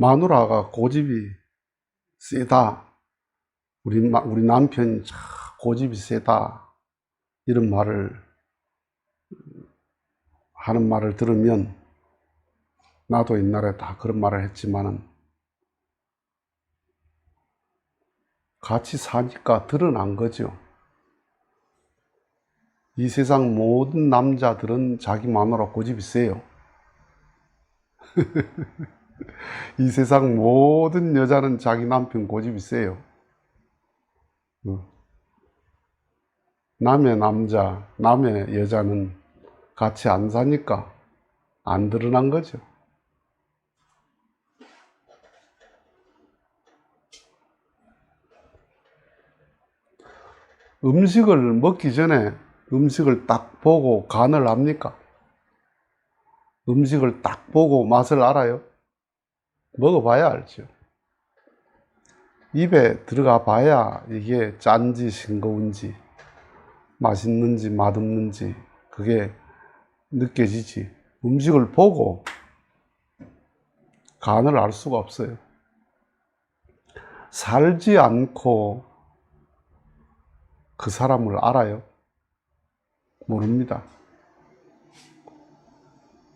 마누라가 고집이 세다. 우리, 마- 우리 남편이 참 고집이 세다. 이런 말을 하는 말을 들으면 나도 옛날에 다 그런 말을 했지만은 같이 사니까 드러난 거죠. 이 세상 모든 남자들은 자기 마누라 고집이 세요. 이 세상 모든 여자는 자기 남편 고집이 세요. 어. 남의 남자, 남의 여자는 같이 안 사니까 안 드러난 거죠. 음식을 먹기 전에 음식을 딱 보고 간을 합니까? 음식을 딱 보고 맛을 알아요? 먹어봐야 알죠. 입에 들어가 봐야 이게 짠지 싱거운지 맛있는지 맛없는지 그게 느껴지지. 음식을 보고 간을 알 수가 없어요. 살지 않고 그 사람을 알아요? 모릅니다.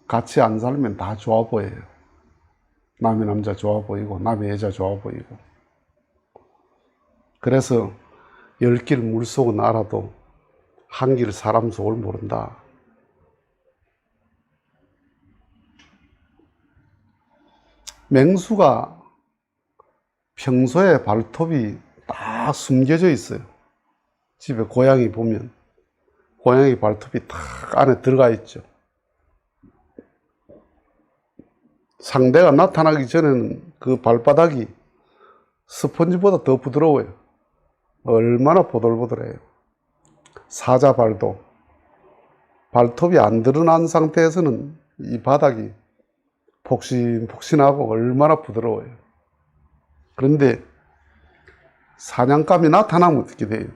같이 안 살면 다 좋아 보여요. 남의 남자 좋아 보이고, 남의 여자 좋아 보이고. 그래서 열 길 물속은 알아도 한 길 사람 속을 모른다. 맹수가 평소에 발톱이 딱 숨겨져 있어요. 집에 고양이 보면 고양이 발톱이 딱 안에 들어가 있죠. 상대가 나타나기 전에는 그 발바닥이 스펀지보다 더 부드러워요. 얼마나 보들보들해요. 사자발도 발톱이 안 드러난 상태에서는 이 바닥이 폭신폭신하고 얼마나 부드러워요. 그런데 사냥감이 나타나면 어떻게 돼요?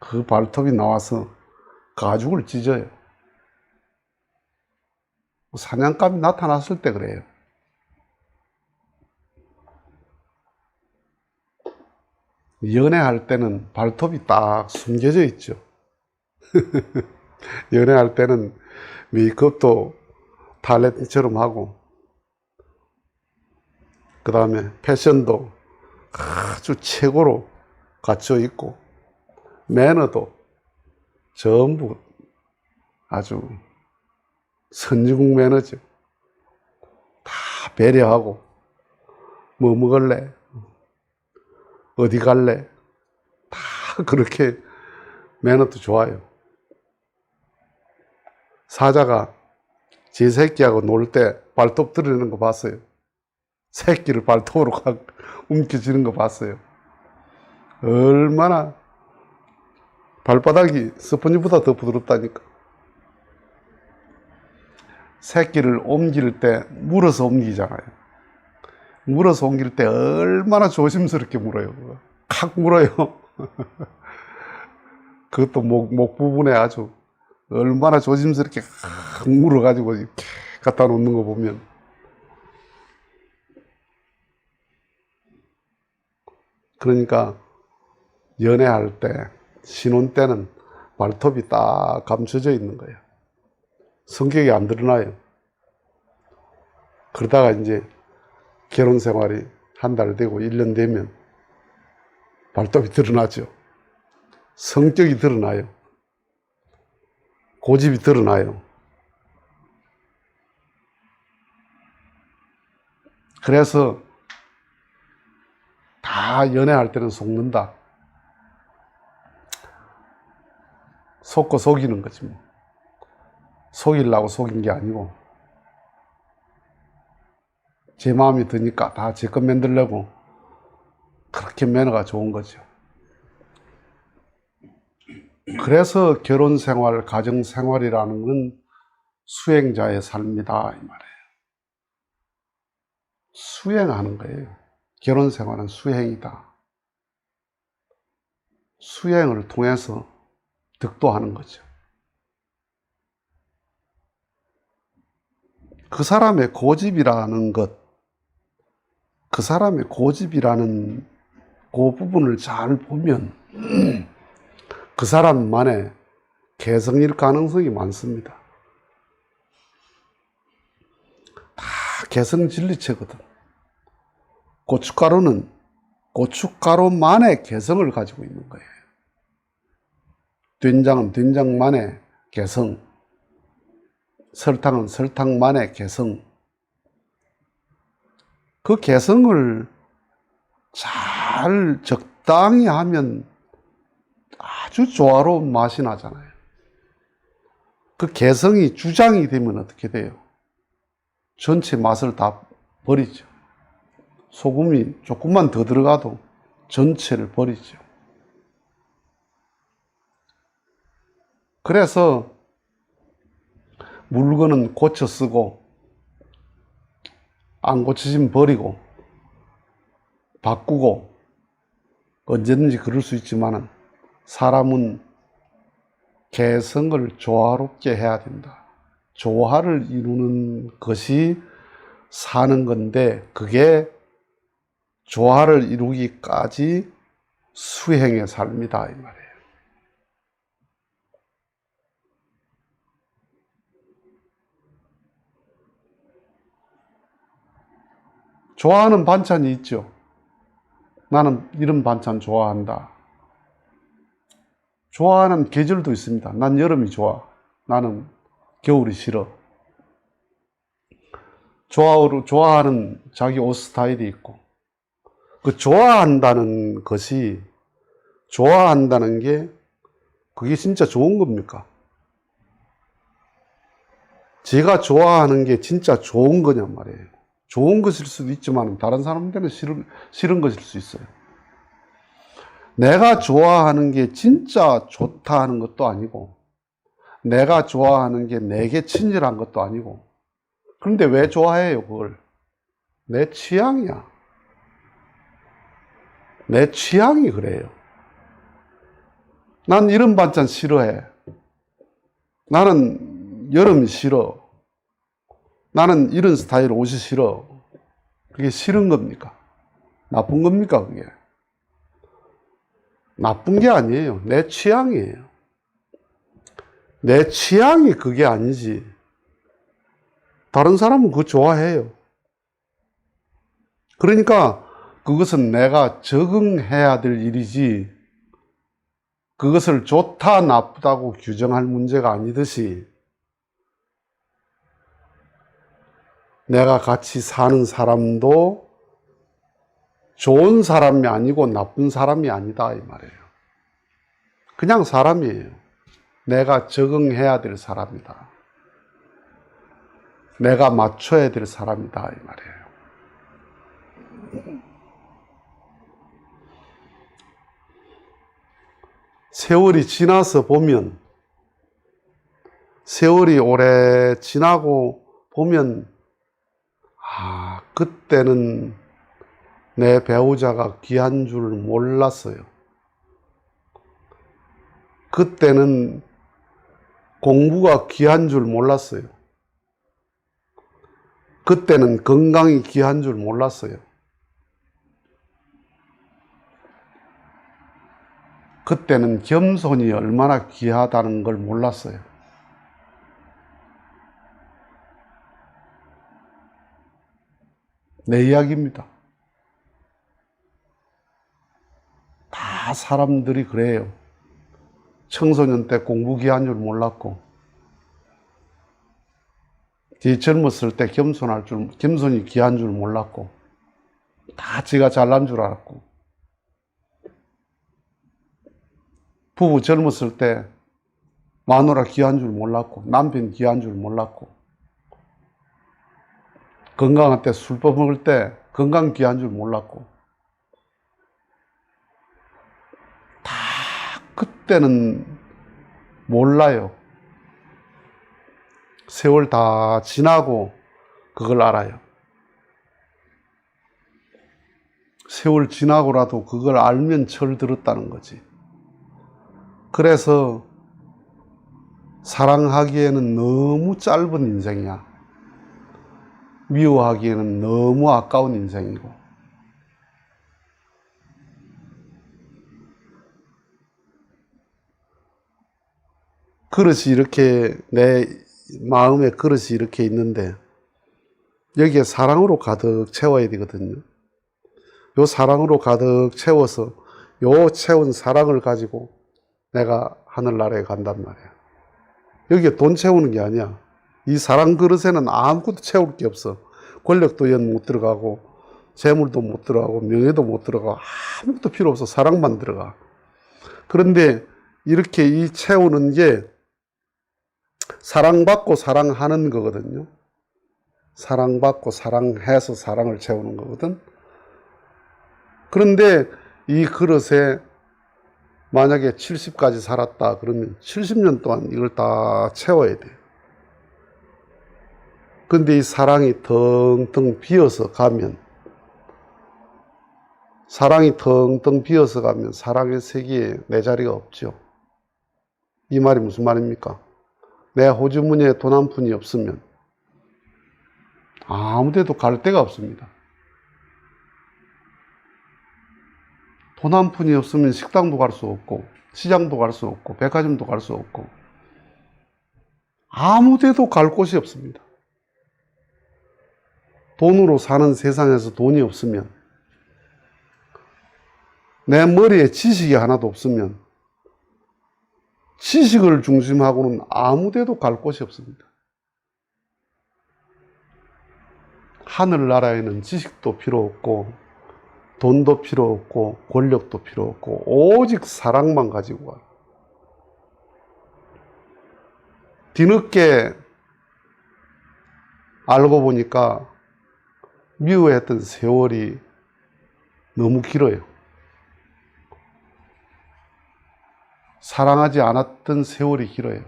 그 발톱이 나와서 가죽을 찢어요. 사냥감이 나타났을 때 그래요. 연애할 때는 발톱이 딱 숨겨져 있죠. 연애할 때는 메이크업도 탈레트처럼 하고, 그 다음에 패션도 아주 최고로 갖춰 있고, 매너도 전부 아주 선진국 매너죠. 다 배려하고, 뭐 먹을래? 어디 갈래? 다 그렇게 매너도 좋아요. 사자가 제 새끼하고 놀 때 발톱 들이는 거 봤어요. 새끼를 발톱으로 각 움켜쥐는 거 봤어요. 얼마나 발바닥이 스펀지보다 더 부드럽다니까. 새끼를 옮길 때 물어서 옮기잖아요. 물어서 옮길 때 얼마나 조심스럽게 물어요. 칵 물어요. 그것도 목, 목 부분에 아주 얼마나 조심스럽게 칵 물어가지고 갖다 놓는 거 보면 그러니까 연애할 때 신혼 때는 발톱이 딱 감춰져 있는 거예요. 성격이 안 드러나요. 그러다가 이제 결혼 생활이 한 달 되고 1년 되면 발톱이 드러나죠. 성격이 드러나요. 고집이 드러나요. 그래서 다 연애할 때는 속는다. 속고 속이는 거지 뭐. 속이려고 속인 게 아니고 제 마음이 드니까 다 제 것 만들려고 그렇게 매너가 좋은 거죠. 그래서 결혼 생활, 가정 생활이라는 건 수행자의 삶이다 이 말이에요. 수행하는 거예요. 결혼 생활은 수행이다. 수행을 통해서 득도하는 거죠. 그 사람의 고집이라는 것, 그 사람의 고집이라는 그 부분을 잘 보면 그 사람만의 개성일 가능성이 많습니다. 다 개성 진리체거든. 고춧가루는 고춧가루만의 개성을 가지고 있는 거예요. 된장은 된장만의 개성, 설탕은 설탕만의 개성. 그 개성을 잘 적당히 하면 아주 조화로운 맛이 나잖아요. 그 개성이 주장이 되면 어떻게 돼요? 전체 맛을 다 버리죠. 소금이 조금만 더 들어가도 전체를 버리죠. 그래서 물건은 고쳐 쓰고 안 고쳐지면 버리고 바꾸고 언제든지 그럴 수 있지만은 사람은 개성을 조화롭게 해야 된다. 조화를 이루는 것이 사는 건데 그게 조화를 이루기까지 수행의 삶이다 이 말이에요. 좋아하는 반찬이 있죠. 나는 이런 반찬 좋아한다. 좋아하는 계절도 있습니다. 난 여름이 좋아. 나는 겨울이 싫어. 좋아하는, 자기 옷 스타일이 있고. 그 좋아한다는 것이, 좋아한다는 게, 그게 진짜 좋은 겁니까? 제가 좋아하는 게 진짜 좋은 거냔 말이에요. 좋은 것일 수도 있지만 다른 사람들은 싫은, 싫은 것일 수 있어요. 내가 좋아하는 게 진짜 좋다 하는 것도 아니고, 내가 좋아하는 게 내게 친절한 것도 아니고, 그런데 왜 좋아해요, 그걸? 내 취향이야. 내 취향이 그래요. 난 이런 반찬 싫어해. 나는 여름이 싫어. 나는 이런 스타일 옷이 싫어. 그게 싫은 겁니까? 나쁜 겁니까, 그게? 나쁜 게 아니에요. 내 취향이에요. 내 취향이 그게 아니지. 다른 사람은 그거 좋아해요. 그러니까 그것은 내가 적응해야 될 일이지, 그것을 좋다, 나쁘다고 규정할 문제가 아니듯이, 내가 같이 사는 사람도 좋은 사람이 아니고 나쁜 사람이 아니다, 이 말이에요. 그냥 사람이에요. 내가 적응해야 될 사람이다. 내가 맞춰야 될 사람이다, 이 말이에요. 세월이 지나서 보면, 세월이 오래 지나고 보면, 아, 그때는 내 배우자가 귀한 줄 몰랐어요. 그때는 공부가 귀한 줄 몰랐어요. 그때는 건강이 귀한 줄 몰랐어요. 그때는 겸손이 얼마나 귀하다는 걸 몰랐어요. 내 이야기입니다. 다 사람들이 그래요. 청소년 때 공부 귀한 줄 몰랐고, 뒤 젊었을 때 겸손할 줄, 겸손이 귀한 줄 몰랐고, 다 지가 잘난 줄 알았고, 부부 젊었을 때 마누라 귀한 줄 몰랐고, 남편 귀한 줄 몰랐고, 건강할 때술 먹을 때 건강 귀한 줄 몰랐고, 다 그때는 몰라요. 세월 다 지나고 그걸 알아요. 세월 지나고라도 그걸 알면 철 들었다는 거지. 그래서 사랑하기에는 너무 짧은 인생이야. 미워하기에는 너무 아까운 인생이고 그릇이 이렇게 내 마음에 그릇이 이렇게 있는데 여기에 사랑으로 가득 채워야 되거든요. 요 사랑으로 가득 채워서 요 채운 사랑을 가지고 내가 하늘나라에 간단 말이야. 여기에 돈 채우는 게 아니야. 이 사랑 그릇에는 아무것도 채울 게 없어. 권력도 연 못 들어가고, 재물도 못 들어가고, 명예도 못 들어가고, 아무것도 필요 없어. 사랑만 들어가. 그런데 이렇게 이 채우는 게 사랑받고 사랑하는 거거든요. 사랑받고 사랑해서 사랑을 채우는 거거든. 그런데 이 그릇에 만약에 70까지 살았다 그러면 70년 동안 이걸 다 채워야 돼. 근데 이 사랑이 텅텅 비어서 가면 사랑이 텅텅 비어서 가면 사랑의 세계에 내 자리가 없죠. 이 말이 무슨 말입니까? 내 호주머니에 돈 한 푼이 없으면 아무 데도 갈 데가 없습니다. 돈 한 푼이 없으면 식당도 갈 수 없고, 시장도 갈 수 없고, 백화점도 갈 수 없고, 아무 데도 갈 곳이 없습니다. 돈으로 사는 세상에서 돈이 없으면, 내 머리에 지식이 하나도 없으면, 지식을 중심하고는 아무 데도 갈 곳이 없습니다. 하늘나라에는 지식도 필요 없고, 돈도 필요 없고, 권력도 필요 없고, 오직 사랑만 가지고 와. 뒤늦게 알고 보니까 미워했던 세월이 너무 길어요. 사랑하지 않았던 세월이 길어요.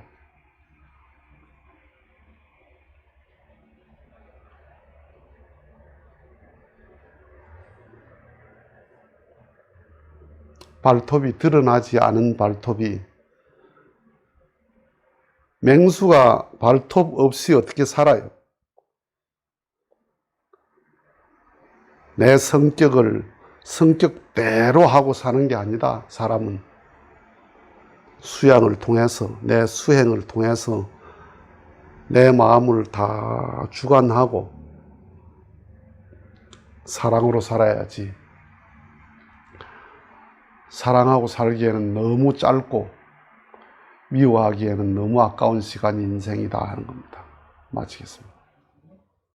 발톱이 드러나지 않은 발톱이 맹수가 발톱 없이 어떻게 살아요? 내 성격을 성격대로 하고 사는 게 아니다. 사람은 수양을 통해서 내 수행을 통해서 내 마음을 다 주관하고 사랑으로 살아야지. 사랑하고 살기에는 너무 짧고 미워하기에는 너무 아까운 시간이 인생이다 하는 겁니다. 마치겠습니다.